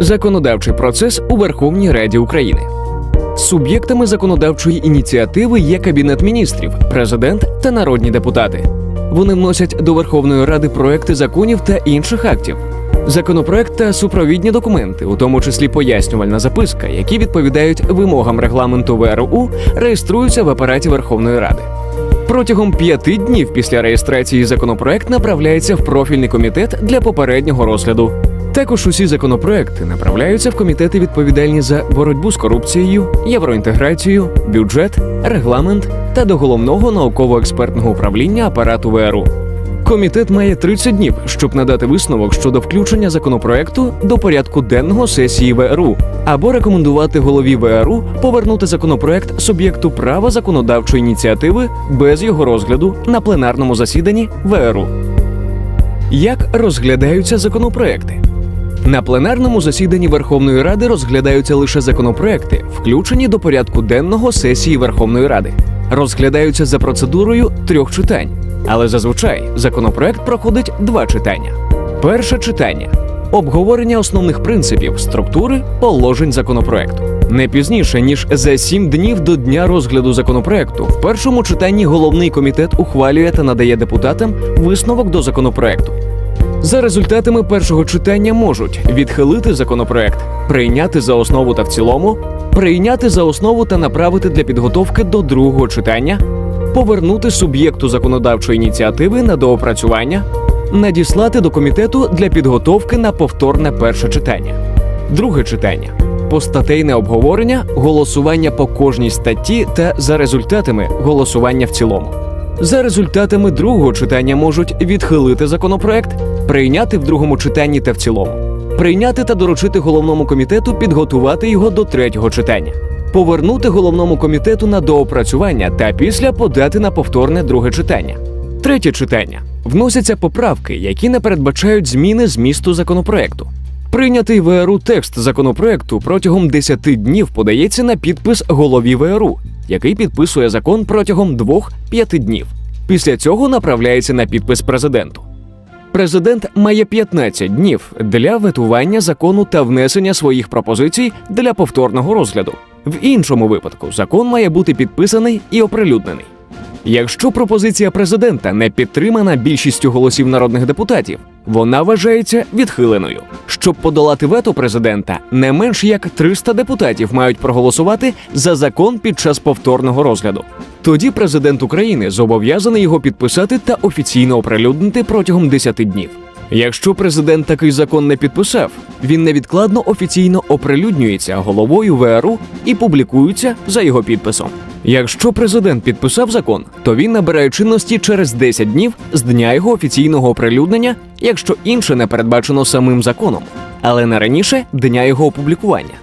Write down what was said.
Законодавчий процес у Верховній Раді України. Суб'єктами законодавчої ініціативи є Кабінет міністрів, президент та народні депутати. Вони вносять до Верховної Ради проекти законів та інших актів. Законопроект та супровідні документи, у тому числі пояснювальна записка, які відповідають вимогам регламенту ВРУ, реєструються в апараті Верховної Ради. Протягом п'яти днів після реєстрації законопроект направляється в профільний комітет для попереднього розгляду. Також усі законопроекти направляються в комітети, відповідальні за боротьбу з корупцією, євроінтеграцію, бюджет, регламент та до головного науково-експертного управління апарату ВРУ. Комітет має 30 днів, щоб надати висновок щодо включення законопроекту до порядку денного сесії ВРУ або рекомендувати голові ВРУ повернути законопроект суб'єкту права законодавчої ініціативи без його розгляду на пленарному засіданні ВРУ. Як розглядаються законопроекти? На пленарному засіданні Верховної Ради розглядаються лише законопроекти, включені до порядку денного сесії Верховної Ради. Розглядаються за процедурою трьох читань, але зазвичай законопроект проходить два читання. Перше читання обговорення основних принципів, структури, положень законопроекту. Не пізніше ніж за сім днів до дня розгляду законопроекту. В першому читанні головний комітет ухвалює та надає депутатам висновок до законопроекту. За результатами першого читання можуть відхилити законопроект, прийняти за основу та в цілому, прийняти за основу та направити для підготовки до другого читання, повернути суб'єкту законодавчої ініціативи на доопрацювання, надіслати до комітету для підготовки на повторне перше читання. Друге читання. Постатейне обговорення, голосування по кожній статті та за результатами голосування в цілому. За результатами другого читання можуть відхилити законопроект, прийняти в другому читанні та в цілому, прийняти та доручити головному комітету підготувати його до третього читання, повернути головному комітету на доопрацювання та після подати на повторне друге читання. Третє читання вносяться поправки, які не передбачають зміни змісту законопроекту. Прийнятий ВРУ текст законопроекту протягом 10 днів подається на підпис голові ВРУ, який підписує закон протягом 2-5 днів. Після цього направляється на підпис президенту. Президент має 15 днів для ветування закону та внесення своїх пропозицій для повторного розгляду. В іншому випадку закон має бути підписаний і оприлюднений. Якщо пропозиція президента не підтримана більшістю голосів народних депутатів, вона вважається відхиленою. Щоб подолати вето президента, не менш як 300 депутатів мають проголосувати за закон під час повторного розгляду. Тоді президент України зобов'язаний його підписати та офіційно оприлюднити протягом 10 днів. Якщо президент такий закон не підписав, він невідкладно офіційно оприлюднюється головою ВРУ і публікується за його підписом. Якщо президент підписав закон, то він набирає чинності через 10 днів з дня його офіційного оприлюднення, якщо інше не передбачено самим законом, але не раніше дня його опублікування.